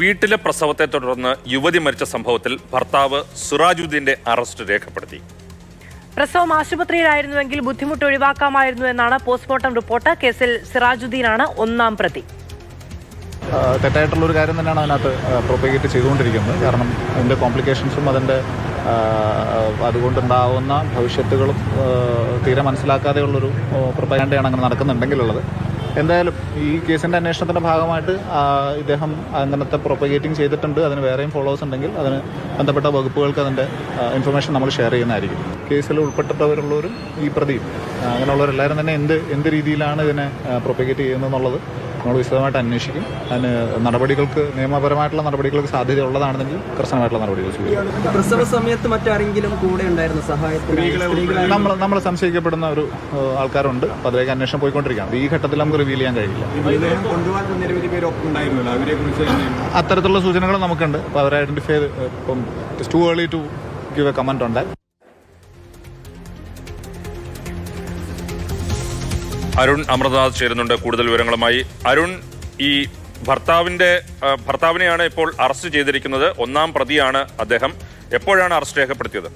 വീട്ടിലെ പ്രസവത്തെ തുടർന്ന് യുവതി മരിച്ച സംഭവത്തിൽ ഭർത്താവ് സുറാജുദ്ദീന്റെ അറസ്റ്റ് രേഖപ്പെടുത്തി. പ്രസവം ആശുപത്രിയിലായിരുന്നുവെങ്കിൽ ബുദ്ധിമുട്ട് ഒഴിവാക്കാമായിരുന്നു എന്നാണ് പോസ്റ്റ്മോർട്ടം റിപ്പോർട്ട്. കേസിൽ സിറാജുദ്ദീനാണ് ഒന്നാം പ്രതി. ആ, തെറ്റായിട്ടുള്ള ഒരു കാര്യം തന്നെയാണ് അതിനകത്ത് പ്രൊപ്പഗേറ്റ് ചെയ്തുകൊണ്ടിരിക്കുന്നത്. കാരണം അതിന്റെ കോംപ്ലിക്കേഷൻസും അതിന്റെ അതുകൊണ്ടുണ്ടാവുന്ന ഭവിഷ്യത്തുകളും തീരെ മനസ്സിലാക്കാതെയുള്ളൊരു പ്രൊപ്പഗാൻഡയാണ് അങ്ങനെ നടക്കുന്നുണ്ടെങ്കിലുള്ളത്. എന്തായാലും ഈ കേസിന്റെ അന്വേഷണത്തിന്റെ ഭാഗമായിട്ട് ഇദ്ദേഹം അങ്ങനത്തെ പ്രൊപ്പഗേറ്റിംഗ് ചെയ്തിട്ടുണ്ട്. അതിന് വേറെയും ഫോളോവേഴ്സ് ഉണ്ടെങ്കിൽ അതിന് ബന്ധപ്പെട്ട വകുപ്പുകൾക്ക് അതിന്റെ ഇൻഫർമേഷൻ നമ്മൾ ഷെയർ ചെയ്യുന്നതായിരിക്കും. കേസിൽ ഉൾപ്പെട്ടിട്ടവരുള്ളവരും ഈ പ്രതിയും. അങ്ങനെയുള്ളവരെല്ലാവരും തന്നെ എന്ത് എന്ത് രീതിയിലാണ് ഇതിനെ പ്രൊപ്പഗേറ്റ് ചെയ്യുന്നതെന്നുള്ളത് നമ്മൾ വിശദമായിട്ട് അന്വേഷിക്കും. അതിന് നടപടികൾക്ക് നിയമപരമായിട്ടുള്ള നടപടികൾക്ക് സാധ്യത ഉള്ളതാണെങ്കിൽ കർശനമായിട്ടുള്ള നടപടികൾ സ്വീകരിക്കും. പ്രസവ സമയത്ത് മറ്റാരെങ്കിലും കൂടെ ഉണ്ടായിരുന്ന സഹായത്തിന് നമ്മൾ നമ്മൾ സംശയിക്കപ്പെടുന്ന ഒരു ആൾക്കാരുണ്ട്. അപ്പോൾ അതിലേക്ക് അന്വേഷണം പോയിക്കൊണ്ടിരിക്കുകയാണ്. ഈ ഘട്ടത്തിൽ നമുക്ക് റിവീൽ ചെയ്യാൻ കഴിയില്ല. അത്തരത്തിലുള്ള സൂചനകൾ നമുക്കുണ്ട്. അപ്പോൾ അവരെ ഐഡന്റിഫൈ ഇപ്പം too early to give a comment ഉണ്ട് അരുൺ അമൃതനാഥ് ചേരുന്നുണ്ട്. കൂടുതൽ വിവരങ്ങളുമായി അരുൺ ഈ ഭർത്താവിന്റെ ഭർത്താവിനെയാണ് ഇപ്പോൾ അറസ്റ്റ് ചെയ്തിരിക്കുന്നത്. ഒന്നാം പ്രതിയാണ് അദ്ദേഹം. എപ്പോഴാണ് അറസ്റ്റ് രേഖപ്പെടുത്തിയത്?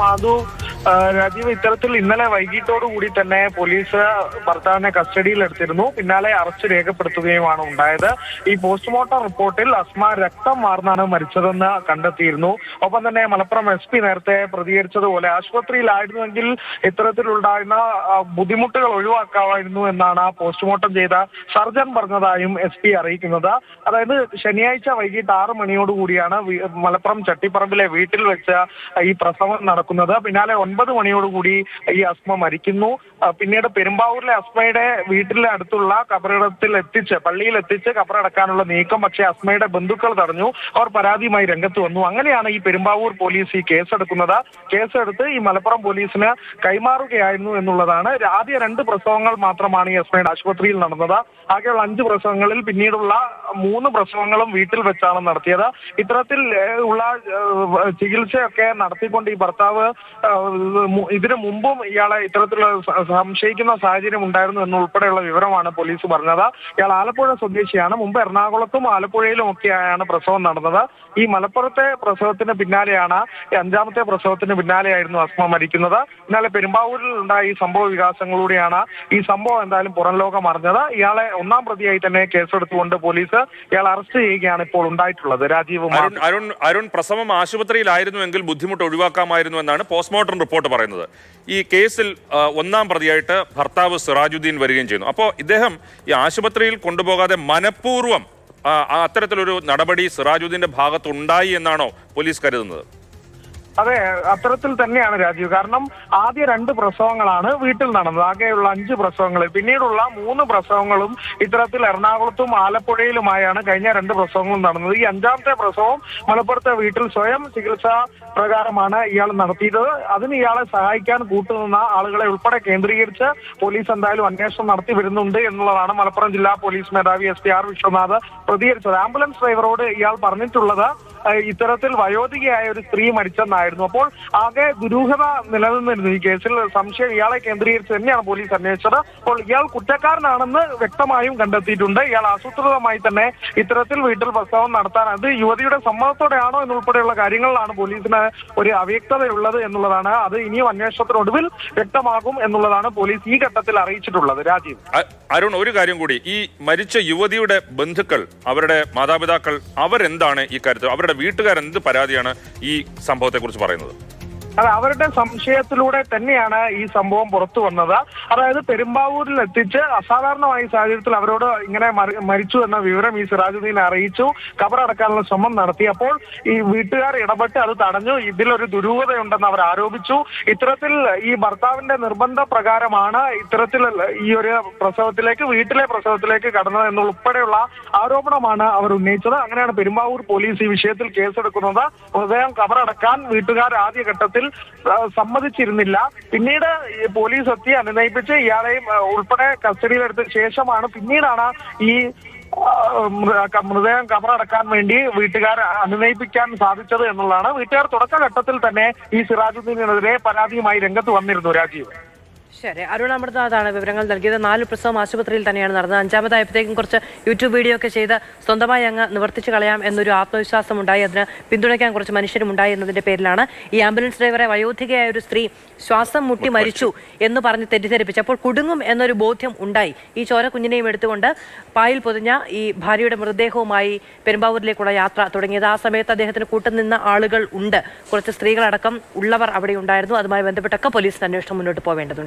മാധു രാജീവ് ഇത്തരത്തിൽ ഇന്നലെ വൈകിട്ടോടു കൂടി തന്നെ പോലീസ് ഭർത്താവിനെ കസ്റ്റഡിയിലെടുത്തിരുന്നു. പിന്നാലെ അറസ്റ്റ് രേഖപ്പെടുത്തുകയുമാണ് ഉണ്ടായത്. ഈ പോസ്റ്റ്മോർട്ടം റിപ്പോർട്ടിൽ അസ്മ രക്തം മാർന്നാണ് മരിച്ചതെന്ന് കണ്ടെത്തിയിരുന്നു. ഒപ്പം തന്നെ മലപ്പുറം എസ് പി നേരത്തെ പ്രതികരിച്ചതുപോലെ ആശുപത്രിയിലായിരുന്നുവെങ്കിൽ ഇത്തരത്തിലുണ്ടായിരുന്ന ബുദ്ധിമുട്ടുകൾ ഒഴിവാക്കാമായിരുന്നു എന്നാണ് പോസ്റ്റ്മോർട്ടം ചെയ്ത സർജൻ പറഞ്ഞതായും എസ് പി അറിയിക്കുന്നത്. അതായത് ശനിയാഴ്ച വൈകിട്ട് ആറ് മണിയോടുകൂടിയാണ് മലപ്പുറം ചട്ടിപ്പറമ്പിലെ വീട്ടിൽ വെച്ച് ഈ പ്രസവം നടക്കുന്നത്. പിന്നാലെ ഒൻപത് മണിയോടുകൂടി ഈ അസ്മ മരിക്കുന്നു. പിന്നീട് പെരുമ്പാവൂരിലെ അസ്മയുടെ വീട്ടിലെ അടുത്തുള്ള കബറിടത്തിൽ എത്തിച്ച് പള്ളിയിൽ എത്തിച്ച് കബറടക്കാനുള്ള നീക്കം പക്ഷേ അസ്മയുടെ ബന്ധുക്കൾ തടഞ്ഞു. അവർ പരാതിയുമായി രംഗത്ത് വന്നു. അങ്ങനെയാണ് ഈ പെരുമ്പാവൂർ പോലീസ് ഈ കേസെടുക്കുന്നത്. കേസെടുത്ത് ഈ മലപ്പുറം പോലീസിന് കൈമാറുകയായിരുന്നു എന്നുള്ളതാണ്. ആദ്യ രണ്ട് പ്രസവങ്ങൾ മാത്രമാണ് ഈ അസ്മയുടെ ആശുപത്രിയിൽ നടന്നത്. ആകെയുള്ള അഞ്ച് പ്രസവങ്ങളിൽ പിന്നീടുള്ള മൂന്ന് പ്രസവങ്ങളും വീട്ടിൽ വെച്ചാണ് നടത്തിയത്. ഇത്തരത്തിൽ ഉള്ള ചികിത്സയൊക്കെ നടത്തിക്കൊണ്ട് ഈ ഭർത്താവ് ഇതിനു മുമ്പും ഇയാളെ ഇത്തരത്തിലുള്ള സംശയിക്കുന്ന സാഹചര്യം ഉണ്ടായിരുന്നു എന്നുൾപ്പെടെയുള്ള വിവരമാണ് പോലീസ് പറഞ്ഞത്. ഇയാൾ ആലപ്പുഴ സ്വദേശിയാണ്. മുമ്പ് എറണാകുളത്തും ആലപ്പുഴയിലും ഒക്കെയാണ് പ്രസവം നടന്നത്. ഈ മലപ്പുറത്തെ പ്രസവത്തിന് പിന്നാലെയാണ് അഞ്ചാമത്തെ പ്രസവത്തിന് പിന്നാലെയായിരുന്നു അസ്മ മരിക്കുന്നത്. എന്നാലും പെരുമ്പാവൂരിൽ ഉണ്ടായ ഈ സംഭവ വികാസങ്ങളിലൂടെയാണ് ഈ സംഭവം എന്തായാലും പുറം ലോകം അറിഞ്ഞത്. ഇയാളെ ഒന്നാം പ്രതിയായി തന്നെ കേസെടുത്തുകൊണ്ട് പോലീസ് ഇയാൾ അറസ്റ്റ് ചെയ്യുകയാണ് ഇപ്പോൾ ഉണ്ടായിട്ടുള്ളത്. രാജീവ് അരുൺ അരുൺ പ്രസവം ആശുപത്രിയിലായിരുന്നുവെങ്കിൽ ബുദ്ധിമുട്ട് ഒഴിവാക്കാമായിരുന്നു എന്നാണ് പോസ്റ്റ്മോർട്ടം റിപ്പോർട്ട് പറയുന്നത്. ഈ കേസിൽ ഒന്നാം പ്രതിയായിട്ട് ഭർത്താവ് സിറാജുദ്ദീൻ വരികയും ചെയ്യുന്നു. അപ്പോൾ ഇദ്ദേഹം ഈ ആശുപത്രിയിൽ കൊണ്ടുപോകാതെ മനഃപൂർവം അത്തരത്തിലൊരു നടപടി സിറാജുദ്ദീന്റെ ഭാഗത്തുണ്ടായി എന്നാണോ പോലീസ് കരുതുന്നത്? അതെ അത്തരത്തിൽ തന്നെയാണ് രാജീവ്. കാരണം ആദ്യ രണ്ട് പ്രസവങ്ങളാണ് വീട്ടിൽ നടന്നത്. ആകെയുള്ള അഞ്ച് പ്രസവങ്ങൾ പിന്നീടുള്ള മൂന്ന് പ്രസവങ്ങളും ഇത്തരത്തിൽ എറണാകുളത്തും ആലപ്പുഴയിലുമായാണ് കഴിഞ്ഞ രണ്ട് പ്രസവങ്ങളും നടന്നത്. ഈ അഞ്ചാമത്തെ പ്രസവം മലപ്പുറത്തെ വീട്ടിൽ സ്വയം ചികിത്സാ പ്രകാരമാണ് ഇയാൾ നടത്തിയത്. അതിന് ഇയാളെ സഹായിക്കാൻ കൂട്ടുനിന്ന ആളുകളെ ഉൾപ്പെടെ കേന്ദ്രീകരിച്ച് പോലീസ് എന്തായാലും അന്വേഷണം നടത്തി വരുന്നുണ്ട് എന്നുള്ളതാണ് മലപ്പുറം ജില്ലാ പോലീസ് മേധാവി എസ് പി ആർ വിശ്വനാഥ് പ്രതികരിച്ചത്. ആംബുലൻസ് ഡ്രൈവറോട് ഇയാൾ പറഞ്ഞിട്ടുള്ളത് ഇത്തരത്തിൽ വയോധികയായ ഒരു സ്ത്രീ മരിച്ചെന്നായിരുന്നു. അപ്പോൾ ആകെ ദുരൂഹത നിലനിന്നിരുന്നു. ഈ കേസിൽ സംശയം ഇയാളെ കേന്ദ്രീകരിച്ച് തന്നെയാണ് പോലീസ് അന്വേഷിച്ചത്. അപ്പോൾ ഇയാൾ കുറ്റക്കാരനാണെന്ന് വ്യക്തമായും കണ്ടെത്തിയിട്ടുണ്ട്. ഇയാൾ ആസൂത്രിതമായി തന്നെ ഇത്തരത്തിൽ വീട്ടിൽ പ്രസവം നടത്താൻ അത് യുവതിയുടെ സമ്മതത്തോടെയാണോ എന്നുൾപ്പെടെയുള്ള കാര്യങ്ങളിലാണ് പോലീസിന് ഒരു അവ്യക്തതയുള്ളത് എന്നുള്ളതാണ്. അത് ഇനിയും അന്വേഷണത്തിനൊടുവിൽ വ്യക്തമാകും എന്നുള്ളതാണ് പോലീസ് ഈ ഘട്ടത്തിൽ അറിയിച്ചിട്ടുള്ളത്. രാജീവ്. അരുൺ ഒരു കാര്യം കൂടി. ഈ മരിച്ച യുവതിയുടെ ബന്ധുക്കൾ അവരുടെ മാതാപിതാക്കൾ അവരെന്താണ് ഈ കാര്യത്തിൽ അവരുടെ വീട്ടുകാർ എന്ത് പരാതിയാണ് ഈ സംഭവത്തെക്കുറിച്ച് പറയുന്നത്? അതെ അവരുടെ സംശയത്തിലൂടെ തന്നെയാണ് ഈ സംഭവം പുറത്തു വന്നത്. അതായത് പെരുമ്പാവൂരിൽ എത്തിച്ച് അസാധാരണമായ സാഹചര്യത്തിൽ അവരോട് ഇങ്ങനെ മരിച്ചു എന്ന വിവരം ഈ സിറാജുദ്ദീനെ അറിയിച്ചു. കബറടക്കാനുള്ള ശ്രമം നടത്തി. അപ്പോൾ ഈ വീട്ടുകാർ ഇടപെട്ട് അത് തടഞ്ഞു. ഇതിലൊരു ദുരൂഹതയുണ്ടെന്ന് അവർ ആരോപിച്ചു. ഇത്തരത്തിൽ ഈ ഭർത്താവിന്റെ നിർബന്ധ പ്രകാരമാണ് ഇത്തരത്തിൽ ഈ ഒരു പ്രസവത്തിലേക്ക് വീട്ടിലെ പ്രസവത്തിലേക്ക് കടന്നത് എന്നുൾപ്പെടെയുള്ള ആരോപണമാണ് അവർ ഉന്നയിച്ചത്. അങ്ങനെയാണ് പെരുമ്പാവൂർ പോലീസ് ഈ വിഷയത്തിൽ കേസെടുക്കുന്നത്. മൃതദേഹം കബറടക്കാൻ വീട്ടുകാർ ആദ്യഘട്ടത്തിൽ സമ്മതിച്ചിരുന്നില്ല. പിന്നീട് പോലീസ് എത്തി അനുനയിപ്പിച്ച് ഇയാളെയും ഉൾപ്പെടെ കസ്റ്റഡിയിലെടുത്ത ശേഷമാണ് പിന്നീടാണ് ഈ മൃതദേഹം കബറടക്കാൻ വേണ്ടി വീട്ടുകാർ അനുനയിപ്പിക്കാൻ സാധിച്ചത് എന്നുള്ളതാണ്. വീട്ടുകാർ തുടക്കഘട്ടത്തിൽ തന്നെ ഈ സിറാജുദ്ദീനെതിരെ പരാതിയുമായി രംഗത്ത് വന്നിരുന്നു രാജീവ്. ശരി. അരുൺ അമൃതനാഥാണ് വിവരങ്ങൾ നൽകിയത്. നാല് പ്രസവം ആശുപത്രിയിൽ തന്നെയാണ് നടന്നത്. അഞ്ചാമതായപ്പോഴത്തേക്കും കുറച്ച് യൂട്യൂബ് വീഡിയോ ഒക്കെ ചെയ്ത് സ്വന്തമായി അങ്ങ് നിവർത്തിച്ച് കളയാം എന്നൊരു ആത്മവിശ്വാസം ഉണ്ടായി. അതിന് പിന്തുണയ്ക്കാൻ കുറച്ച് മനുഷ്യരും ഉണ്ടായി എന്നതിന്റെ പേരിലാണ് ഈ ആംബുലൻസ് ഡ്രൈവറെ വയോധികയായ ഒരു സ്ത്രീ ശ്വാസം മുട്ടി മരിച്ചു എന്ന് പറഞ്ഞ് തെറ്റിദ്ധരിപ്പിച്ചു. അപ്പോൾ കുടുങ്ങും എന്നൊരു ബോധ്യം ഉണ്ടായി. ഈ ചോര കുഞ്ഞിനെയും എടുത്തുകൊണ്ട് പായിൽ പൊതിഞ്ഞ ഈ ഭാര്യയുടെ മൃതദേഹവുമായി പെരുമ്പാവൂരിലേക്കുള്ള യാത്ര തുടങ്ങിയത്. ആ സമയത്ത് അദ്ദേഹത്തിന് കൂട്ടുനിന്ന ആളുകൾ ഉണ്ട്. കുറച്ച് സ്ത്രീകളടക്കം ഉള്ളവർ അവിടെ ഉണ്ടായിരുന്നു. അതുമായി ബന്ധപ്പെട്ടൊക്കെ പോലീസിന് അന്വേഷണം മുന്നോട്ട് പോവേണ്ടതുണ്ട്.